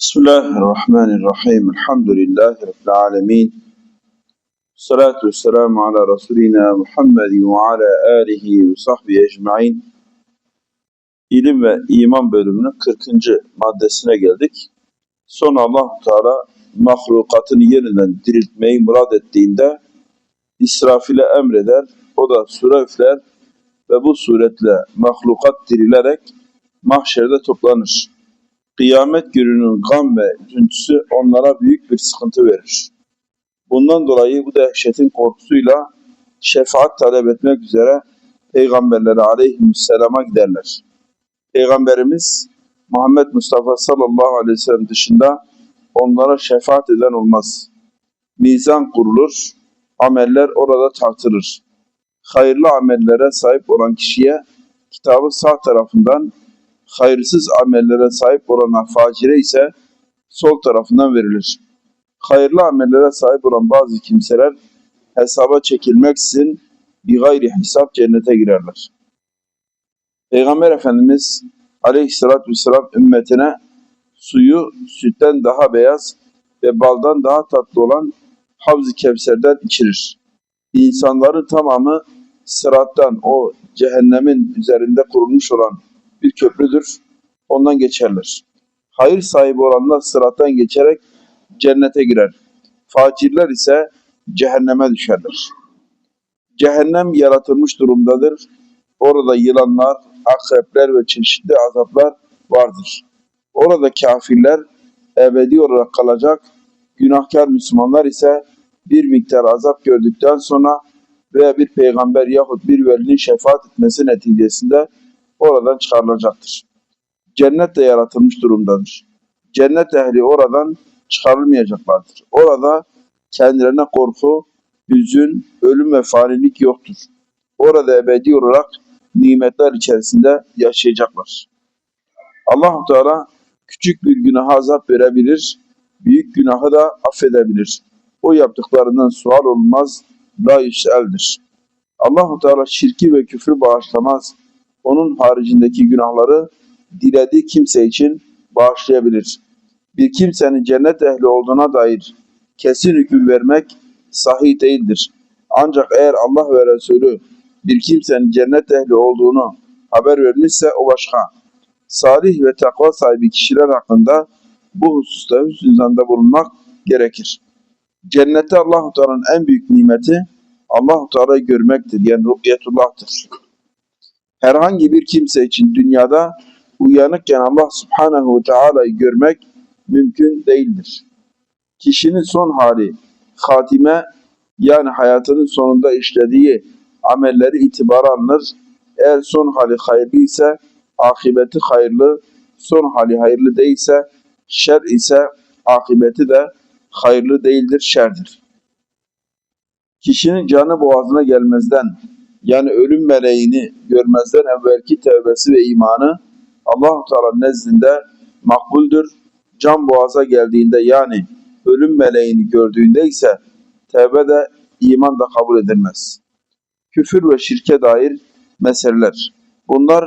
Bismillahirrahmanirrahim. Elhamdülillahi Rabbil alemin. Salatu vesselamu ala Resulina Muhammedin ve ala alihi ve sahbihi ecmain. İlim ve iman bölümünün 40. maddesine geldik. Sonra allah Teala mahlukatını yeniden diriltmeyi murad ettiğinde İsrafil'e emreder, o da sure üfler ve bu suretle mahlukat dirilerek mahşerde toplanır. Kıyamet gününün gam ve üzüntüsü onlara büyük bir sıkıntı verir. Bundan dolayı bu dehşetin korkusuyla şefaat talep etmek üzere peygamberlere aleyhisselama giderler. Peygamberimiz Muhammed Mustafa sallallahu aleyhi ve sellem dışında onlara şefaat eden olmaz. Mizan kurulur, ameller orada tartılır. Hayırlı amellere sahip olan kişiye kitabı sağ tarafından, hayırsız amellere sahip olana facire ise sol tarafından verilir. Hayırlı amellere sahip olan bazı kimseler hesaba çekilmeksizin bir gayri hesap cennete girerler. Peygamber Efendimiz aleyhissalatü vesselam ümmetine suyu sütten daha beyaz ve baldan daha tatlı olan Havz-ı Kevser'den içirir. İnsanların tamamı sırattan o cehennemin üzerinde kurulmuş olan bir köprüdür. Ondan geçerler. Hayır sahibi olanlar sırattan geçerek cennete girer. Facirler ise cehenneme düşerler. Cehennem yaratılmış durumdadır. Orada yılanlar, akrepler ve çeşitli azaplar vardır. Orada kafirler ebedi olarak kalacak. Günahkar Müslümanlar ise bir miktar azap gördükten sonra veya bir peygamber yahut bir velinin şefaat etmesi neticesinde oradan çıkarılacaktır. Cennet de yaratılmış durumdadır. Cennet ehli oradan çıkarılmayacaklardır. Orada kendilerine korku, hüzün, ölüm ve fanilik yoktur. Orada ebedi olarak nimetler içerisinde yaşayacaklar. allah Teala küçük bir günaha azap verebilir, büyük günahı da affedebilir. O yaptıklarından sual olmaz, la yüseldir. allah Teala şirki ve küfrü bağışlamaz. Onun haricindeki günahları dilediği kimse için bağışlayabilir. Bir kimsenin cennet ehli olduğuna dair kesin hüküm vermek sahih değildir. Ancak eğer Allah ve Resulü bir kimsenin cennet ehli olduğunu haber vermişse o başka. Salih ve takva sahibi kişiler hakkında bu hususta hüsnü zanda bulunmak gerekir. Cennette Allah-u Teala'nın en büyük nimeti Allah-u Teala'yı görmektir. Yani ruhiyetullah'tır. Herhangi bir kimse için dünyada uyanıkken Allah Subhanahu ve Teala'yı görmek mümkün değildir. Kişinin son hali, hatime yani hayatının sonunda işlediği amelleri itibara alınır. Eğer son hali hayırlı ise akibeti hayırlı, son hali hayırlı değilse şer ise akibeti de hayırlı değildir, şerdir. Kişinin canı boğazına gelmezden yani ölüm meleğini görmezden evvelki tevbesi ve imanı allah Teala nezdinde makbuldür. Can boğaza geldiğinde yani ölüm meleğini gördüğünde ise tevbe de iman da kabul edilmez. Küfür ve şirke dair meseleler. Bunlar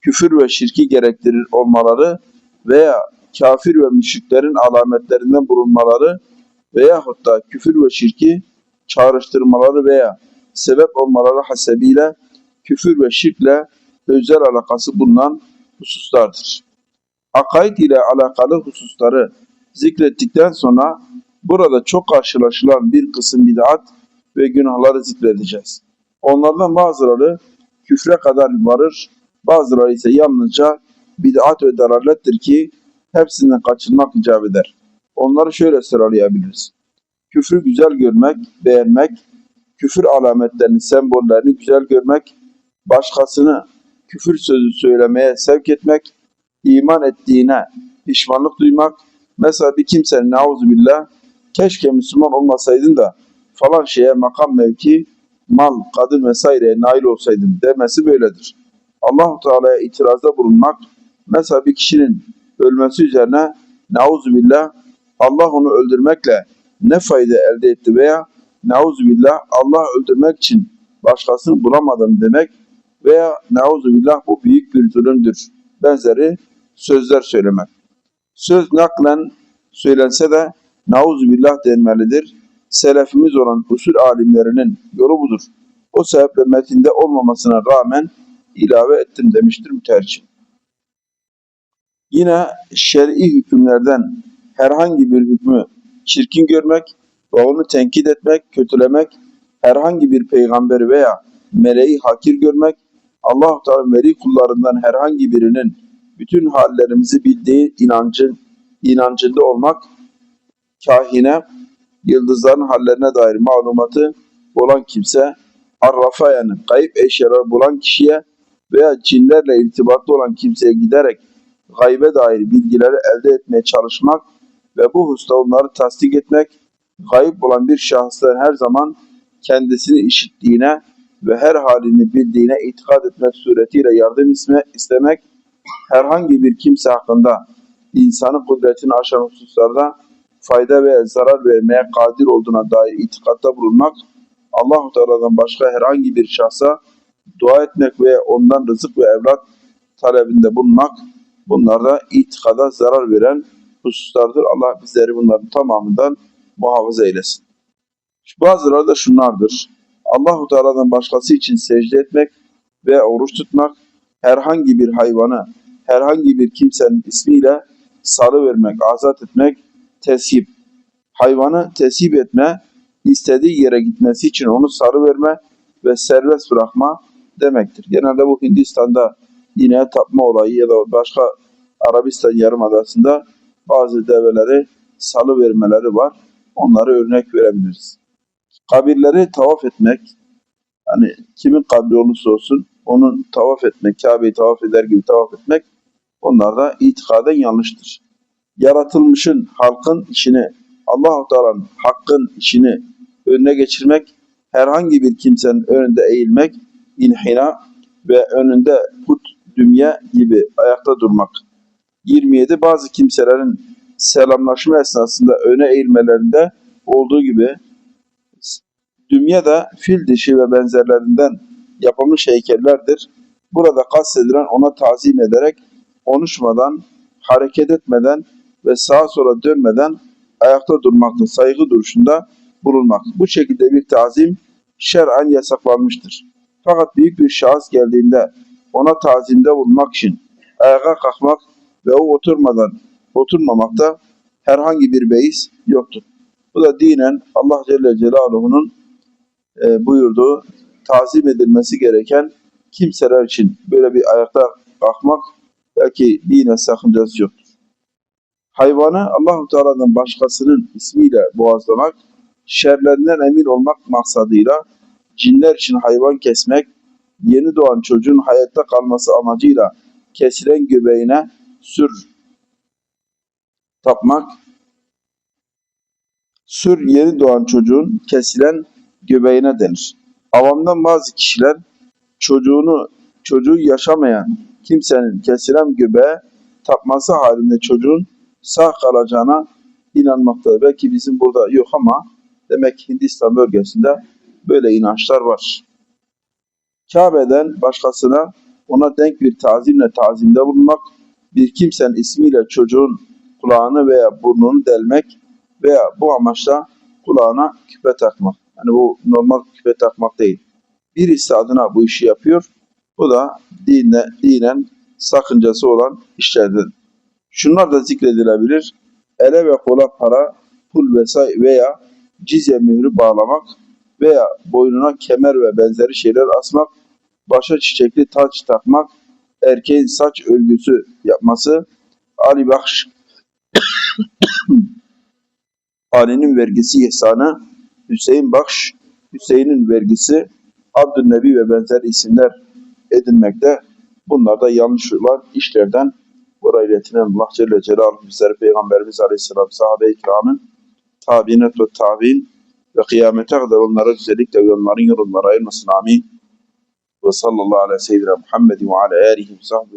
küfür ve şirki gerektirir olmaları veya kafir ve müşriklerin alametlerinden bulunmaları veyahut da küfür ve şirki çağrıştırmaları veya sebep olmaları hasebiyle küfür ve şirkle özel alakası bulunan hususlardır. Akaid ile alakalı hususları zikrettikten sonra burada çok karşılaşılan bir kısım bid'at ve günahları zikredeceğiz. Onlardan bazıları küfre kadar varır, bazıları ise yalnızca bid'at ve dalalettir ki hepsinden kaçınmak icap eder. Onları şöyle sıralayabiliriz. Küfrü güzel görmek, beğenmek, küfür alametlerini, sembollerini güzel görmek, başkasını küfür sözü söylemeye sevk etmek, iman ettiğine pişmanlık duymak, mesela bir kimsenin billah keşke Müslüman olmasaydın da falan şeye makam mevki, mal, kadın vesaireye nail olsaydım demesi böyledir. allah Teala'ya itirazda bulunmak, mesela bir kişinin ölmesi üzerine billah Allah onu öldürmekle ne fayda elde etti veya billah Allah öldürmek için başkasını bulamadım demek veya billah bu büyük bir zulümdür benzeri sözler söylemek. Söz naklen söylense de nauzu billah denmelidir. Selefimiz olan usul alimlerinin yolu budur. O sebeple metinde olmamasına rağmen ilave ettim demiştir mütercim. Yine şer'i hükümlerden herhangi bir hükmü çirkin görmek ve onu tenkit etmek, kötülemek, herhangi bir peygamberi veya meleği hakir görmek, Allah-u Teala veli kullarından herhangi birinin bütün hallerimizi bildiği inancın inancında olmak, kahine, yıldızların hallerine dair malumatı olan kimse, arrafa yani kayıp eşyaları bulan kişiye veya cinlerle irtibatlı olan kimseye giderek gaybe dair bilgileri elde etmeye çalışmak ve bu hususta onları tasdik etmek, gayip olan bir şahısların her zaman kendisini işittiğine ve her halini bildiğine itikad etmek suretiyle yardım isme, istemek, herhangi bir kimse hakkında insanın kudretini aşan hususlarda fayda ve zarar vermeye kadir olduğuna dair itikatta bulunmak, Allah-u Teala'dan başka herhangi bir şahsa dua etmek ve ondan rızık ve evlat talebinde bulunmak, bunlar da itikada zarar veren hususlardır. Allah bizleri bunların tamamından muhafaza eylesin. Bazıları da şunlardır. Allahu Teala'dan başkası için secde etmek ve oruç tutmak, herhangi bir hayvanı, herhangi bir kimsenin ismiyle salı vermek, azat etmek, teship. Hayvanı teship etme, istediği yere gitmesi için onu salı verme ve serbest bırakma demektir. Genelde bu Hindistan'da ineğe tapma olayı ya da başka Arabistan Yarımadası'nda bazı develeri salı vermeleri var. Onları örnek verebiliriz. Kabirleri tavaf etmek, hani kimin kabri olursa olsun onun tavaf etmek, Kabe'yi tavaf eder gibi tavaf etmek onlar da itikaden yanlıştır. Yaratılmışın, halkın işini, Allah-u Teala'nın hakkın işini önüne geçirmek, herhangi bir kimsenin önünde eğilmek, inhina ve önünde put, dümye gibi ayakta durmak. 27. Bazı kimselerin selamlaşma esnasında öne eğilmelerinde olduğu gibi dümye de fil dişi ve benzerlerinden yapılmış heykellerdir. Burada kastedilen ona tazim ederek konuşmadan, hareket etmeden ve sağa sola dönmeden ayakta durmakta, saygı duruşunda bulunmak. Bu şekilde bir tazim şer'an yasaklanmıştır. Fakat büyük bir şahıs geldiğinde ona tazimde bulunmak için ayağa kalkmak ve o oturmadan oturmamakta herhangi bir beis yoktur. Bu da dinen Allah Celle Celaluhu'nun e, buyurduğu tazim edilmesi gereken kimseler için böyle bir ayakta kalkmak belki dine sakıncası yoktur. Hayvanı Allahu Teala'dan başkasının ismiyle boğazlamak, şerlerinden emin olmak maksadıyla cinler için hayvan kesmek, yeni doğan çocuğun hayatta kalması amacıyla kesilen göbeğine sür tapmak, sür yeni doğan çocuğun kesilen göbeğine denir. Avamdan bazı kişiler çocuğunu çocuğu yaşamayan kimsenin kesilen göbeğe tapması halinde çocuğun sağ kalacağına inanmaktadır. Belki bizim burada yok ama demek Hindistan bölgesinde böyle inançlar var. Kabe'den başkasına ona denk bir tazimle tazimde bulunmak, bir kimsenin ismiyle çocuğun kulağını veya burnunu delmek veya bu amaçla kulağına küpe takmak. Yani bu normal küpe takmak değil. Birisi adına bu işi yapıyor. Bu da dine, dinen sakıncası olan işlerden. Şunlar da zikredilebilir. Ele ve kola para, pul vesaire veya cizye mührü bağlamak veya boynuna kemer ve benzeri şeyler asmak, başa çiçekli taç takmak, erkeğin saç örgüsü yapması, Ali Bakş Ali'nin vergisi ihsanı, Hüseyin Bakş, Hüseyin'in vergisi, Abdülnebi ve benzer isimler edinmekte. Bunlar da yanlış olan işlerden buraya iletilen Allah Celle Celaluhu bizleri Peygamberimiz Aleyhisselam sahabe-i kiramın tabinet ve tabi'in ve kıyamete kadar onlara özellikle ve onların yorumlara ayırmasın. Amin. Ve sallallahu aleyhi ve seyyidina Muhammed ve ala alihi ve sahbihi